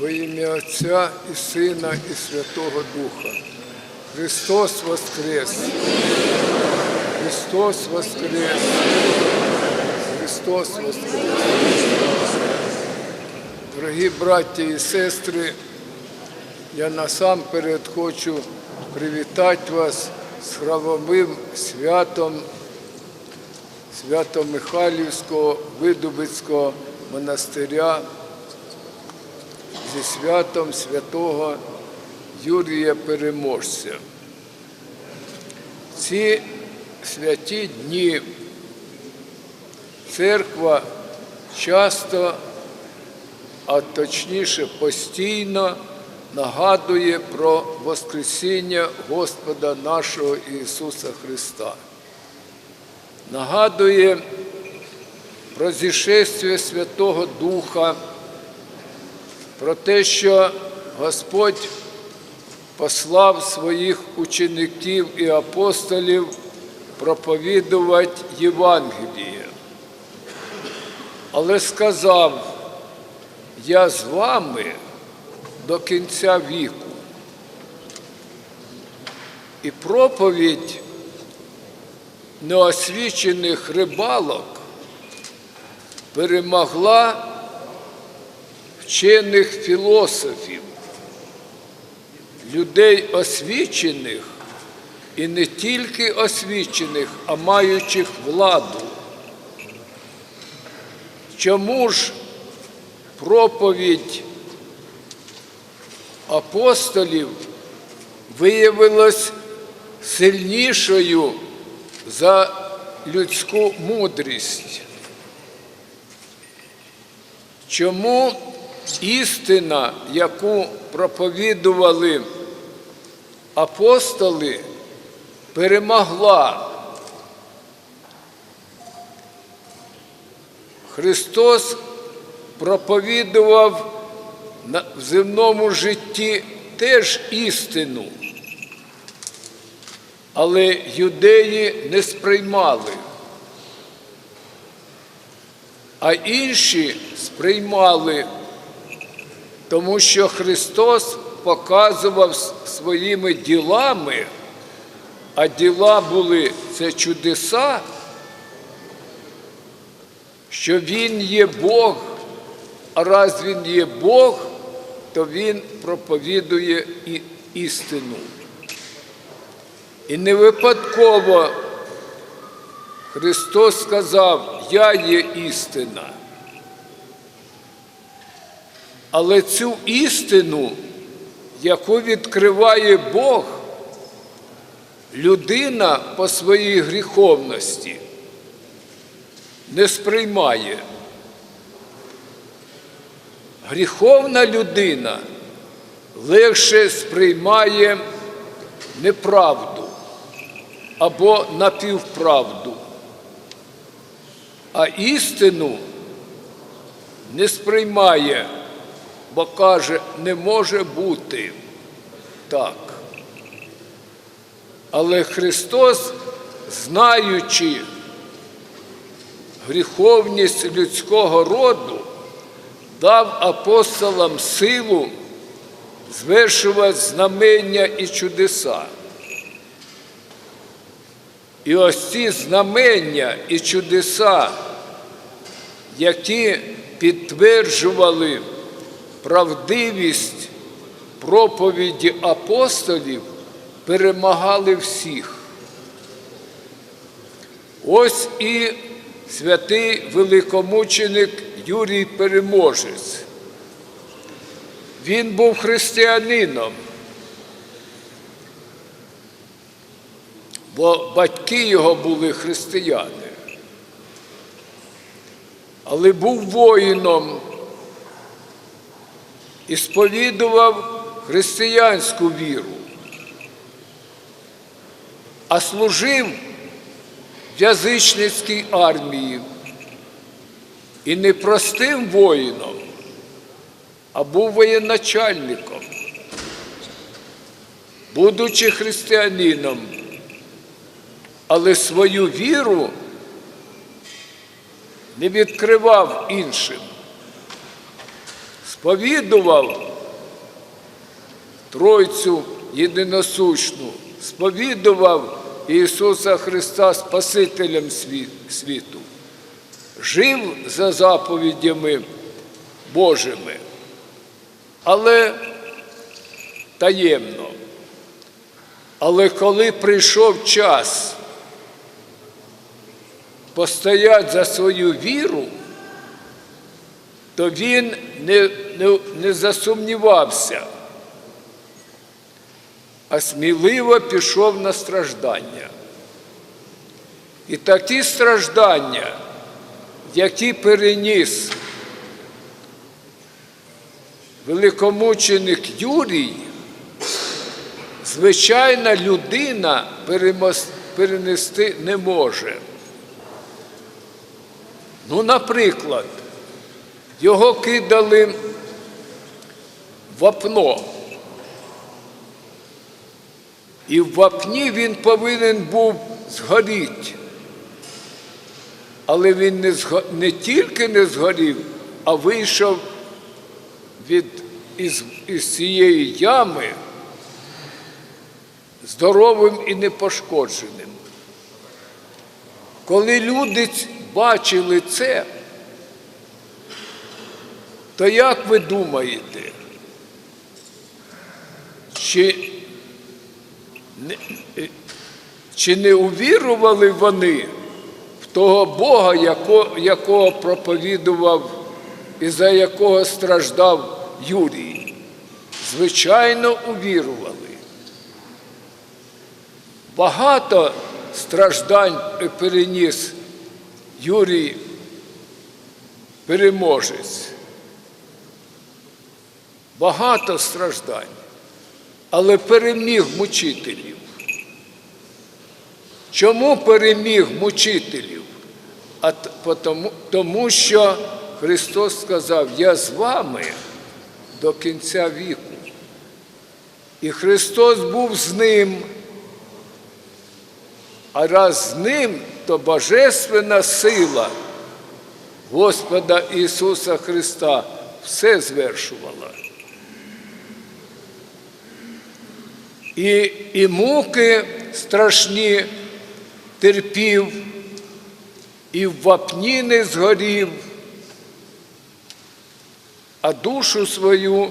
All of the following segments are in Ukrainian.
Во ім'я Отця і Сина, і Святого Духа. Христос Воскрес! Христос Воскрес! Христос Воскрес! Дорогі браті і сестри, я насамперед хочу привітати вас з храмовим святом Свято-Михайлівського Видубицького монастиря зі святом святого Юрія Переможця. Ці святі дні церква часто, а точніше постійно нагадує про Воскресіння Господа нашого Ісуса Христа. Нагадує про зішествие Святого Духа, про те, що Господь послав своїх учеників і апостолів проповідувати Євангеліє. Але сказав, я з вами до кінця віку. І проповідь неосвічених рибалок перемогла вчених філософів, людей освічених і не тільки освічених, а маючих владу. Чому ж проповідь апостолів виявилась сильнішою за людську мудрість? Чому істина, яку проповідували апостоли, перемогла? Христос проповідував в земному житті теж істину, але юдеї не сприймали а інші сприймали, тому що Христос показував своїми ділами, а діла були це чудеса, що Він є Бог, а раз Він є Бог, то Він проповідує і істину. І не випадково Христос сказав, Я є істина. Але цю істину, яку відкриває Бог, людина по своїй гріховності не сприймає. Гріховна людина легше сприймає неправду або напівправду а істину не сприймає, бо каже, не може бути так. Але Христос, знаючи гріховність людського роду, дав апостолам силу звершувати знамення і чудеса. І ось ці знамення і чудеса, які підтверджували правдивість проповіді апостолів, перемагали всіх. Ось і святий великомученик Юрій Переможець. Він був християнином. бо батьки його були християни. Але був воїном і сповідував християнську віру, а служив в язичницькій армії і не простим воїном, а був воєначальником. Будучи християнином, але свою віру не відкривав іншим. Сповідував Тройцю єдиносущну, сповідував Ісуса Христа Спасителем світу, жив за заповідями Божими, але таємно. Але коли прийшов час постояти за свою віру, то він не, не, не засумнівався, а сміливо пішов на страждання. І такі страждання, які переніс великомученик Юрій, звичайна людина перенести не може. Ну, наприклад, його кидали вапно. І в вапні він повинен був згоріти. Але він не, зго... не тільки не згорів, а вийшов від... із... із цієї ями здоровим і непошкодженим. Коли люди бачили це, то як ви думаєте, чи е, чи не увірували вони в того Бога, яко, якого проповідував і за якого страждав Юрій? Звичайно, увірували. Багато страждань переніс Юрій переможець. Багато страждань, але переміг мучителів. Чому переміг мучителів? А т- потому, тому що Христос сказав, я з вами до кінця віку. І Христос був з ним. А раз з ним, то божественна сила Господа Ісуса Христа все звершувала. І, і муки страшні терпів, і в вапні не згорів, а душу свою,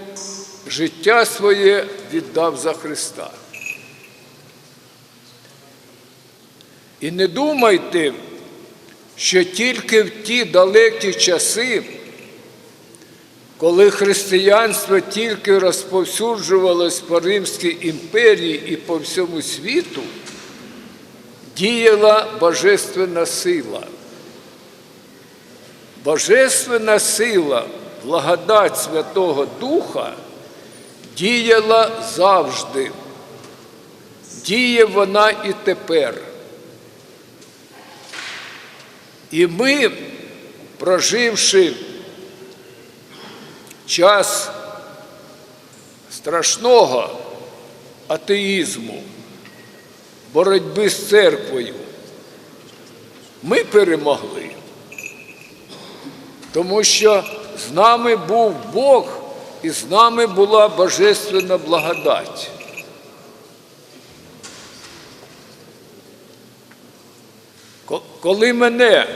життя своє віддав за Христа. І не думайте, що тільки в ті далекі часи, коли християнство тільки розповсюджувалось по Римській імперії і по всьому світу, діяла божественна сила. Божественна сила, благодать Святого Духа діяла завжди. Діє вона і тепер. І ми, проживши час страшного атеїзму, боротьби з церквою, ми перемогли, тому що з нами був Бог і з нами була божественна благодать. Коли мене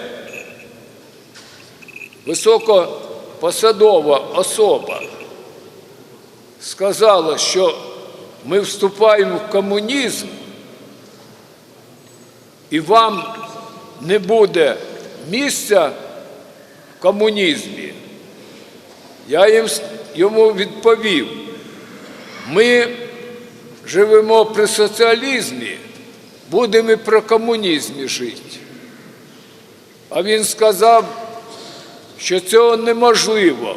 високопосадова особа сказала, що ми вступаємо в комунізм, і вам не буде місця в комунізмі, я їм, йому відповів, ми живемо при соціалізмі, будемо і при комунізмі жити. А він сказав, що цього неможливо,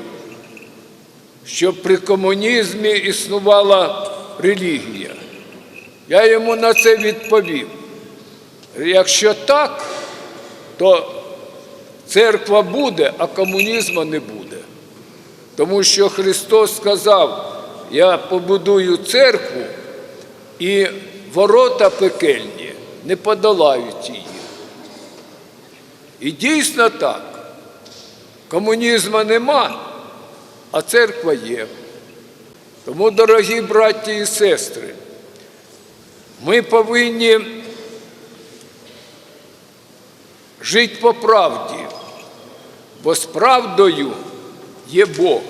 щоб при комунізмі існувала релігія. Я йому на це відповів. Якщо так, то церква буде, а комунізму не буде. Тому що Христос сказав, я побудую церкву, і ворота пекельні не подолають її. І дійсно так. Комунізму нема, а церква є. Тому, дорогі браті і сестри, ми повинні жити по правді, бо з правдою є Бог.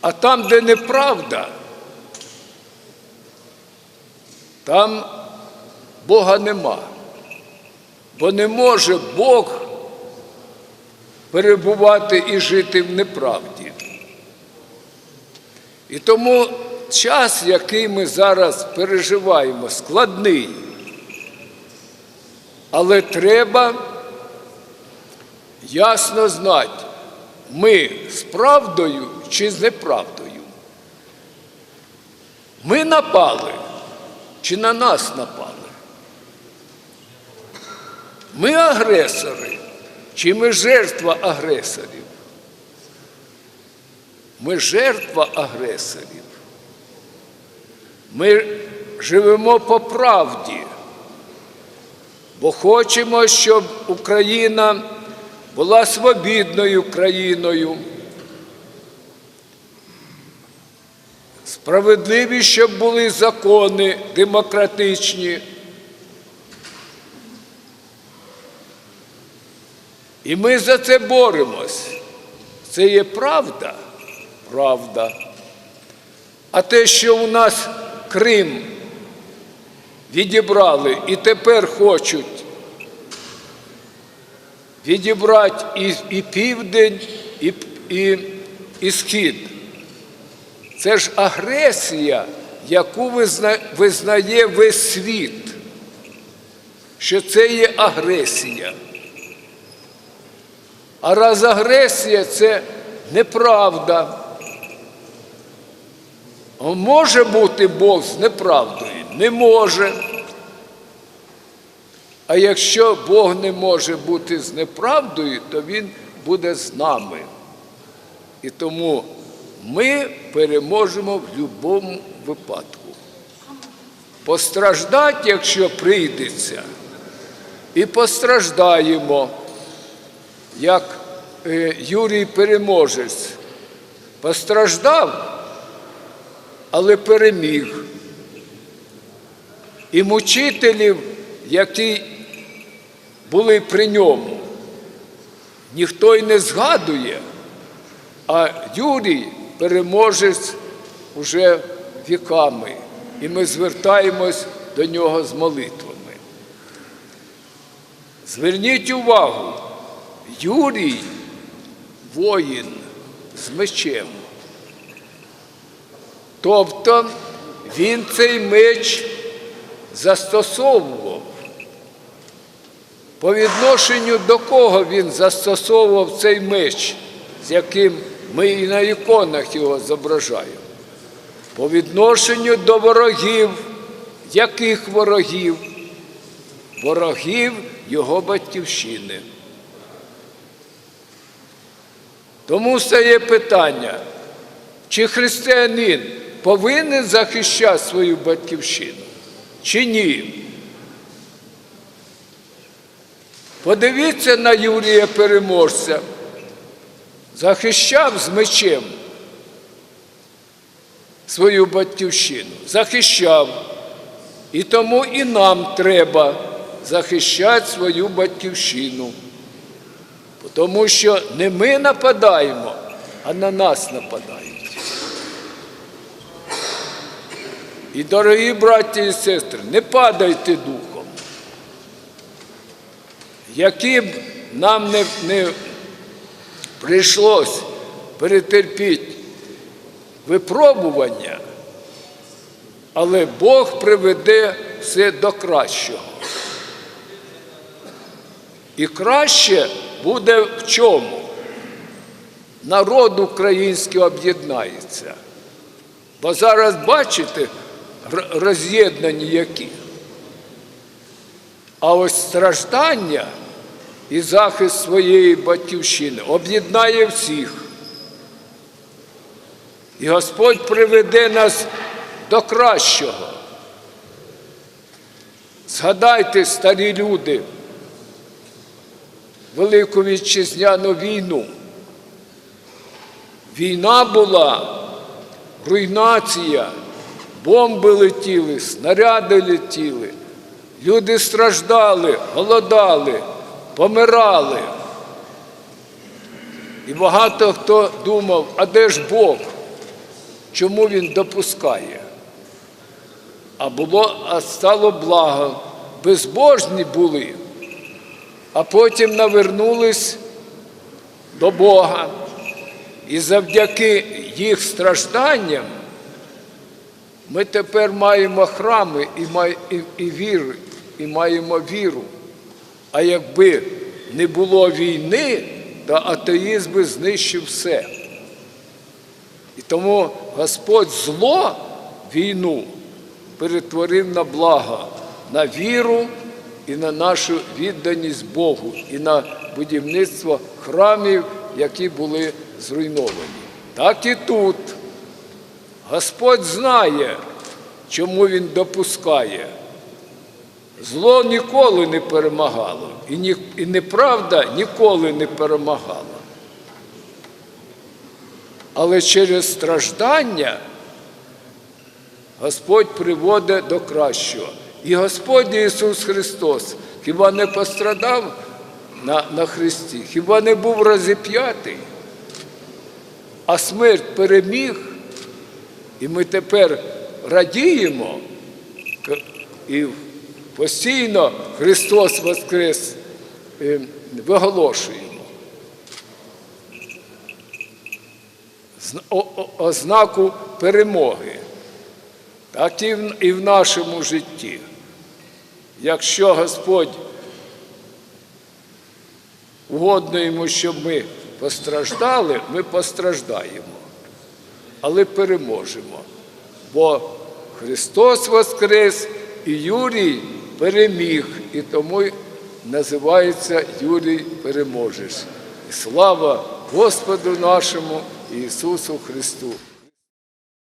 А там, де неправда, там Бога нема. Бо не може Бог перебувати і жити в неправді. І тому час, який ми зараз переживаємо, складний. Але треба ясно знати, ми з правдою чи з неправдою. Ми напали чи на нас напали. Ми агресори, чи ми жертва агресорів? Ми жертва агресорів. Ми живемо по правді, бо хочемо, щоб Україна була свобідною країною, справедливі, щоб були закони демократичні. І ми за це боремось. Це є правда? Правда. А те, що у нас Крим відібрали і тепер хочуть відібрати і, і південь, і, і, і схід. Це ж агресія, яку визна, визнає весь світ, що це є агресія. А раз агресія це неправда. Може бути Бог з неправдою? Не може. А якщо Бог не може бути з неправдою, то Він буде з нами. І тому ми переможемо в будь-якому випадку. Постраждати, якщо прийдеться, і постраждаємо як е, Юрій Переможець, постраждав, але переміг. І мучителів, які були при ньому, ніхто й не згадує, а Юрій переможець уже віками, і ми звертаємось до нього з молитвами. Зверніть увагу, Юрій воїн з мечем. Тобто він цей меч застосовував. По відношенню до кого він застосовував цей меч, з яким ми і на іконах його зображаємо? По відношенню до ворогів, яких ворогів? Ворогів його батьківщини. Тому стає питання, чи християнин повинен захищати свою батьківщину, чи ні? Подивіться на Юрія Переможця, захищав з мечем свою батьківщину, захищав. І тому і нам треба захищати свою батьківщину. Тому що не ми нападаємо, а на нас нападають. І, дорогі браті і сестри, не падайте духом. Які б нам не, не прийшлось перетерпіти випробування, але Бог приведе все до кращого. І краще буде в чому? Народ український об'єднається. Бо зараз бачите роз'єднані які. А ось страждання і захист своєї батьківщини об'єднає всіх. І Господь приведе нас до кращого. Згадайте, старі люди. Велику вітчизняну війну, Війна була, руйнація, бомби летіли, снаряди летіли. Люди страждали, голодали, помирали. І багато хто думав, а де ж Бог? Чому він допускає? А було, а стало благо. Безбожні були, а потім навернулись до Бога. І завдяки їх стражданням ми тепер маємо храми і, і, і, віру, і маємо віру. А якби не було війни, то атеїзм би знищив все. І тому Господь зло війну перетворив на благо, на віру і на нашу відданість Богу, і на будівництво храмів, які були зруйновані. Так і тут. Господь знає, чому Він допускає. Зло ніколи не перемагало, і, ні, і неправда ніколи не перемагала. Але через страждання Господь приводить до кращого. І Господь Ісус Христос хіба не пострадав на, на Христі, хіба не був розіп'ятий, а смерть переміг, і ми тепер радіємо? І постійно Христос Воскрес е, виголошуємо. Ознаку перемоги. Так і в нашому житті. Якщо Господь угодно йому, щоб ми постраждали, ми постраждаємо, але переможемо. Бо Христос Воскрес і Юрій переміг, і тому називається Юрій Переможеш. І слава Господу нашому Ісусу Христу!